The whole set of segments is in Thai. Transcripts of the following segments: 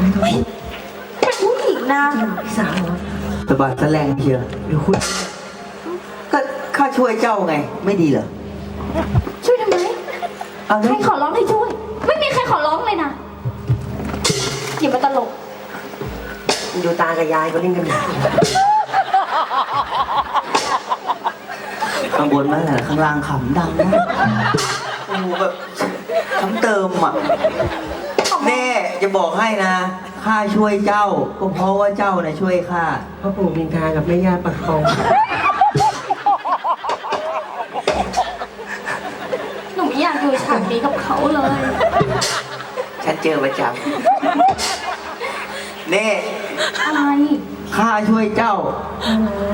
ไม่ต้องพูดเป็นผู้หญิงนะพี่สาวเหรอสะบัดสะแลงเชียวเดี๋ยวคุณก็ข้าช่วยเจ้าไง ไม่ดีเหรอ ช่วยทำไม เอาใคแล้รวขอร้องให้ช่วย ไม่มีใครขอร้องเลยนะอย่ามาตลก ดูตากับยายก็เล่นกันอยู่ข้างบนนั่นแหละข้างล่างขำดังมากโอ้โหแบบขำเติมอะ แม่จะบอกให้นะ ข้าช่วยเจ้า ก็เพราะว่าเจ้านะช่วยข้า พ่อปู่มินทากับแม่ย่าปักคองหนูไม่อยากอยู่ฉากนี้กับเขาเลย ฉันเจอประจำนี่อะไรข้าช่วยเจ้า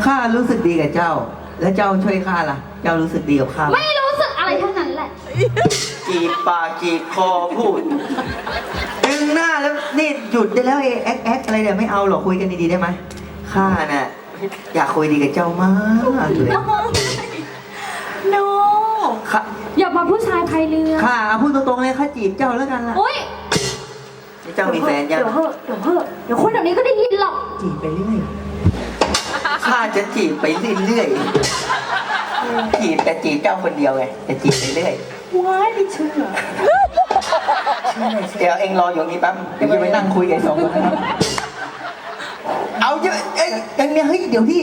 ข้ารู้สึกดีกับเจ้า แล้วเจ้าช่วยข้าล่ะ เจ้ารู้สึกดีกับข้าไหมไม่รู้สึกอะไรทั้ งนั้นแหละจีบปากจีบคอพูด ดึงหน้าแล้วนี่หยุดได้แล้วไอ้แอ๊กแอ๊กอะไรเนี่ยไม่เอาหรอกคุยกันดีๆได้ไหมข้าน่ะอยากคุยดีกับเจ้ามากเลย โนข้าอย่ามาผู้ชายพายเรือข้าเอาพูดตรงๆเลยข้าจีบเจ้าแล้วกันล่ะโอ๊ยเจ้ามีแฟนยังเดี๋ยวเหอะเดี๋ยวเหอะเดี๋ยวคนแบบนี้ก็ได้ยินหรอกจีบไปเรื่อยข้าจะจีบไปเรื่อยๆจีบแต่จีบเจ้าคนเดียวไงแต่จีบไปเรื่อย ว้ายไม่เชื่อเดี๋ยวเองรออยู่นี่แป๊บเดี๋ยวจะไปนั่งคุยกันสองคนนะครับเอาเยอะเอ้ยเองเนี่ยเฮ้ยเดี๋ยวที่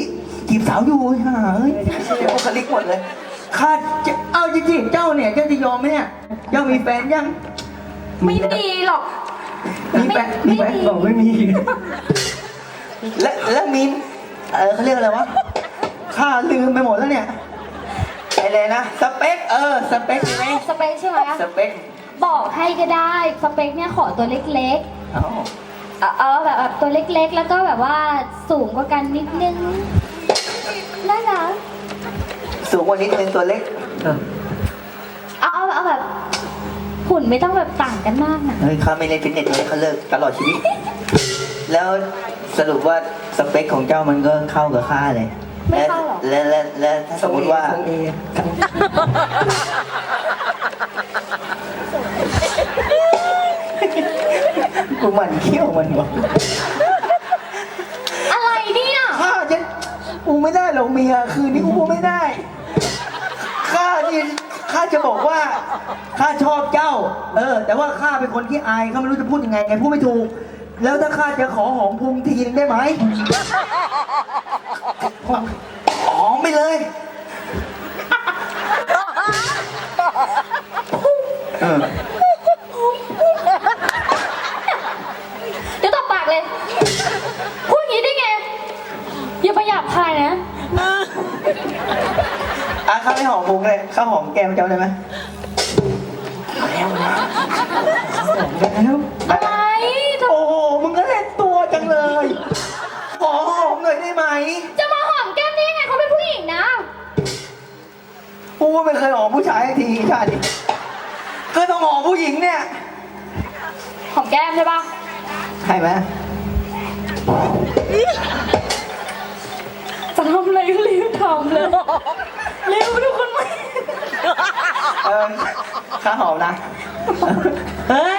จีบสาวอยู่ฮ่าเฮ้ยเดี๋ยวบุคลิกหมดเลยข้าจะเอาจริงๆเจ้าเนี่ยเจ้าจะยอมไหมเนี่ยเจ้ามีแฟนยังไม่มีหรอก มีแฟนมีแฟนๆบอกไม่มี และและมีเออเขาเรียกอะไรวะข้าลืมไปหมดแล้วเนี่ย อะไรนะ สเปคเออ สเปคใช่ไหมสเปคใช่ไหมสเปคบอกให้ก็ได้ สเปคเนี่ยขอตัวเล็กเอ้าๆเอาเอาแบบแบบตัวเล็กๆ แล้วก็แบบว่าสูงกว่ากันนิดนึงน่ารักสูงกว่านิดนึงตัวเล็กเออเอาเอาเอาแบบหุ่นไม่ต้องแบบต่างกันมากนะเฮ้ยเขาไม่เล่นฟิตเนสเลยเขาเลิกตลอดชีวิต แล้วสรุปว่าสเปคของเจ้ามันก็เข้ากับข้าเลย ไม่เข้าหรอกและและและถ้าสมมติว่าทรงเอกูหมันเขี้ยวมันวะอะไรเนี่ยข้าจะกูไม่ได้หรอกเมียคืนนี้กูไม่ได้ข้านี่ข้าจะบอกว่าข้าชอบเจ้า เออ แต่ว่าข้าเป็นคนที่อายข้าไม่รู้จะพูดยังไงไงพูดไม่ถูก แล้วถ้าข้าจะขอหอมพุงทีนึงได้ไหมหอมไปเลย เออเดี๋ยวตบปากเลย พูดอย่างนี้ได้ไง อย่าไปหยาบคายนะ อะข้าไม่หอมพุงเลยข้าหอมแก้มเจ้าได้ไหมแล้วอะไรเธ จะมาหอมแก้มได้ยังไงเขาเป็นผู้หญิงนะ กูว่าไม่เคยหอมผู้ชายสักทีชาตินี้ก็ต้องหอมผู้หญิงเนี่ย หอมแก้มใช่ปะใช่ไหมจะทำอะไรก็รีบทำเลยเร็วทุกคนไหมเออข้าหอมนะ เฮ้ย